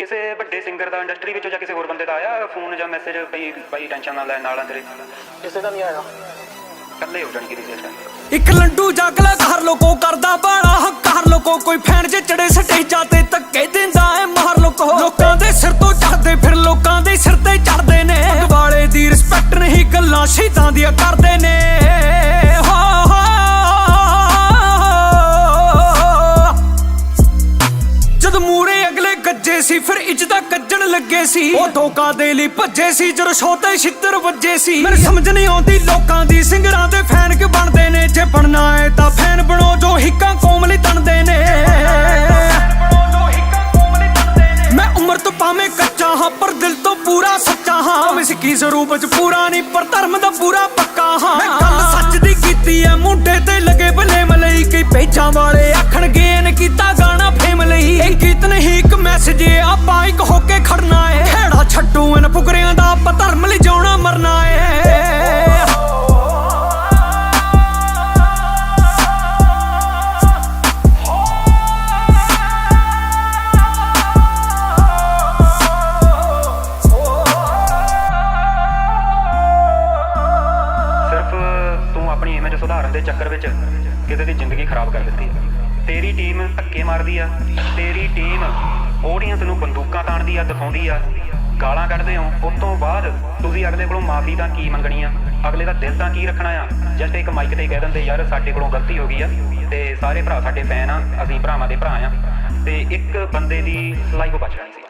ਕਿਸੇ ਵੱਡੇ ਸਿੰਗਰ ਦਾ ਇੰਡਸਟਰੀ ਵਿੱਚੋਂ ਜਾਂ ਕਿਸੇ ਹੋਰ ਬੰਦੇ ਦਾ ਆਇਆ ਫੋਨ ਜਾਂ ਮੈਸੇਜ ਬਈ ਬਾਈ ਟੈਨਸ਼ਨ ਨਾ ਲੈ ਨਾਲ ਆ ਤੇਰੇ? ਕਿਸੇ ਦਾ ਨਹੀਂ ਆਇਆ। ਇਕੱਲੇ ਹੋ ਜਾਣਗੇ ਟਾਈਮ ਇੱਕ ਲੰਡੂ ਜਗਲਾ ਘਰ ਲੋਕੋ ਕਰਦਾ ਬਾੜਾ ਹੱਕਾਰ ਲੋਕੋ ਕੋਈ ਫੈਨ ਜੇ ਚੜੇ ਸਟੇਜਾਂ ਤੇ ਧੱਕੇ ਦਿੰਦਾ ਏ ਮਾਰ ਲੋਕੋ। ਲੋਕਾਂ ਦੇ ਸਿਰ ਤੋਂ ਚੜਦੇ ਫਿਰ ਲੋਕਾਂ ਦੇ ਸਿਰ ਤੇ ਚੜਦੇ ਨੇ। ਵਾਲੇ ਦੀ ਰਿਸਪੈਕਟ ਨਹੀਂ ਗੱਲਾਂ ਸ਼ਹੀਦਾਂ ਦੀਆਂ ਕਰਦੇ ਨੇ। ਅਗਲੇ ਸੀ, ਫਿਰ ਇੱਜ਼ਤਾਂ ਕੱਜਣ ਲੱਗੇ ਸੀ। ਉਹ ਧੋਖਾ ਦੇ ਲਈ ਭੱਜੇ ਸੀ, ਜਦੋਂ ਛੋਟੇ ਛਿੱਤਰ ਵੱਜੇ ਸੀ। ਮੈਨੂੰ ਸਮਝ ਨਹੀਂ ਆਉਂਦੀ ਲੋਕਾਂ ਦੀ, ਸਿੰਗਰਾਂ ਦੇ ਫੈਨ ਕਿ ਬਣਦੇ ਨੇ? ਜੇ ਬਣਨਾ ਏ ਤਾਂ ਫੈਨ ਬਣੋ, ਜੋ ਹਿੱਕਾਂ ਕੌਮ ਲਈ ਤਣਦੇ ਨੇ। ਮੈਂ ਉਮਰ ਤੋਂ ਭਾਵੇਂ ਕੱਚਾ ਹਾਂ, ਪਰ ਦਿਲ ਤੋਂ ਪੂਰਾ ਸੱਚਾ ਹਾਂ। ਮੈਂ ਸਿੱਖੀ ਸਰੂਪ ਚ ਪੂਰਾ ਨਹੀਂ, ਪਰ ਧਰਮ ਦਾ ਪੂਰਾ ਪੱਕਾ ਹਾਂ। ਮੈਂ ਗੱਲ ਸੱਚ ਦੀ ਕੀਤੀ ਐ ਮੁੰਡੇ ਤੇ ਲੱਗੇ ਭਲੇ ਮਲਈ ਕਈ ਪੇਜਾਂ ਵਾਲੇ ਆਖਣਗੇ, ਇਹਨੇ ਕੀਤਾ ਨਹੀਂ ਇੱਕ ਆਪਾਂ ਇੱਕ ਹੋ ਕੇ ਖੜਨਾ ਏ। ਖੇੜਾ ਛੱਡੂ ਇਹਨਾਂ ਫੁਕਰਿਆਂ ਦਾ ਆਪਾਂ ਧਰਮ ਲਈ ਜਿਉਣਾ ਮਰਨਾ ਏ। ਸਿਰਫ ਤੂੰ ਆਪਣੀ ਇਮੇਜ ਸੁਧਾਰਨ ਦੇ ਚੱਕਰ ਵਿੱਚ ਕਿਤੇ ਦੀ ਜ਼ਿੰਦਗੀ ਖਰਾਬ ਕਰ ਦਿੱਤੀ ਹੈ। ਤੇਰੀ ਟੀਮ ਧੱਕੇ ਮਾਰਦੀ ਆ, ਤੇਰੀ ਟੀਮ ਆਡੀਅנס ਨੂੰ ਬੰਦੂਕਾਂ ਤਾਣਦੀ ਆ ਦਿਖਾਉਂਦੀ ਆ। ਗਾਲਾਂ ਕੱਢਦੇ ਹੋ। ਉਸ ਤੋਂ ਬਾਅਦ ਤੁਸੀਂ ਅਗਲੇ ਕੋਲੋਂ ਮਾਫੀ ਤਾਂ ਕੀ ਮੰਗਣੀ ਆ? ਅਗਲੇ ਦਾ ਦਿਲ ਤਾਂ ਕੀ ਰੱਖਣਾ ਆ? ਜਸਟ ਇੱਕ ਮਾਈਕ ਤੇ ਕਹਿ ਦਿੰਦੇ, ਯਾਰ, ਸਾਡੇ ਕੋਲੋਂ ਗਲਤੀ ਹੋ ਗਈ ਆ। ਤੇ ਸਾਰੇ ਭਰਾ ਸਾਡੇ ਫੈਨ ਆ। ਅਸੀਂ ਭਰਾਵਾਂ ਦੇ ਭਰਾ ਆ। ਤੇ ਇੱਕ ਬੰਦੇ ਦੀ ਲਾਈਫ ਬਚ ਜਾਣੀ ਸੀ